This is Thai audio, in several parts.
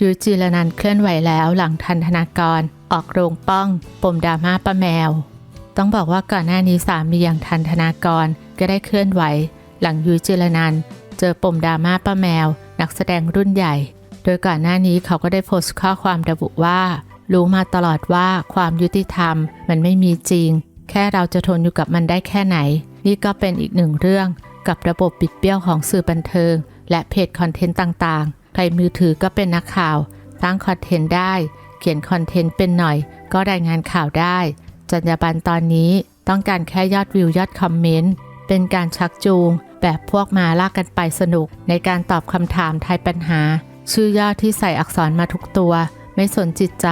ยุ้ยจีรนันเคลื่อนไหวแล้วหลังทันธนากร ออกโรงป้อง ปมดราม่าป้าแมว ต้องบอกว่าก่อนหน้านี้สามีอย่างทันธนากรก็ได้เคลื่อนไหว หลังยุ้ยจีรนันเจอปมดราม่าป้าแมว นักแสดงรุ่นใหญ่ โดยก่อนหน้านี้เขาก็ได้โพสต์ข้อความระบุว่า รู้มาตลอดว่าความยุติธรรมมันไม่มีจริง แค่เราจะทนอยู่กับมันได้แค่ไหน นี่ก็เป็นอีกหนึ่งเรื่องกับระบบปิดเบี้ยวของสื่อบันเทิง และเพจคอนเทนต์ต่างๆ ใครมือถือก็เป็นนักข่าวสร้างคอนเทนต์ได้ เขียนคอนเทนต์เป็นหน่อย ก็รายงานข่าวได้ จรรยาบรรณตอนนี้ต้องการแค่ยอดวิวยอดคอมเมนต์เป็นการชักจูง แบบพวกมาลากกันไปสนุก ในการตอบคำถามทายปัญหา ชื่อย่อที่ใส่อักษรมาทุกตัว ไม่สนจิตใจ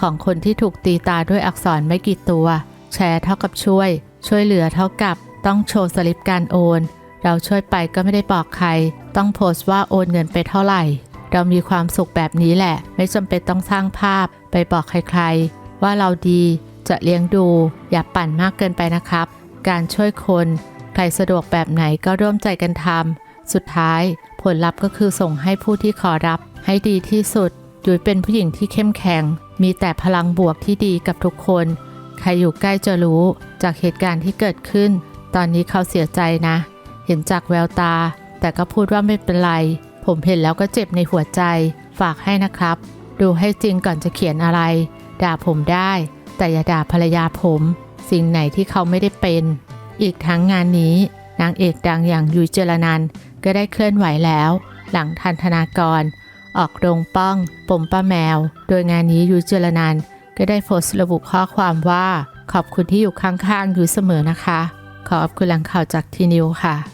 ของคนที่ถูกตีตาด้วยอักษรไม่กี่ตัว แชร์เท่ากับช่วย ช่วยเหลือเท่ากับ ต้องโชว์สลิปการโอน เราช่วยไปก็ไม่ได้บอกใคร ต้องโพสต์ว่าโอนเงินไปเท่าไหร่ เรามีความสุขแบบนี้แหละ ไม่จำเป็นต้องสร้างภาพ ไปบอกใครๆ ว่าเราดีจะเลี้ยงดู อย่าปั่นมากเกินไปนะครับ การช่วยคน ใครสะดวกแบบไหนก็ร่วมใจกันทำสุดท้าย ผลลัพธ์ก็คือส่งให้ผู้ที่ขอรับ ให้ดีที่สุดยุ้ยเป็นผู้หญิงที่เข้มแข็ง มีแต่พลังบวกที่ดีกับทุกคน ใครอยู่ใกล้จะรู้จากเหตุการณ์ที่เกิดขึ้น ตอนนี้เขาเสียใจนะ เห็นจากแววตา แต่ก็พูดว่าไม่เป็นไร ผมเห็นแล้วก็เจ็บในหัวใจ ฝากให้นะครับ ดูให้จริงก่อนจะเขียนอะไร ด่าผมได้ แต่อย่าด่าภรรยาผม สิ่งไหนที่เขาไม่ได้เป็น อีกทั้งงานนี้ นางเอกดังอย่างยุยเจรนันก็ได้เคลื่อนไหวแล้ว หลังทันธนากร ออกโรงป้องปมป้าแมว โดยงานนี้ยุยเจรนันก็ได้โพสต์ระบุข้อความว่า ขอบคุณที่อยู่ข้างๆยุ้ยเสมอนะคะ ขอบคุณหลังข่าวจากทีนิวค่ะ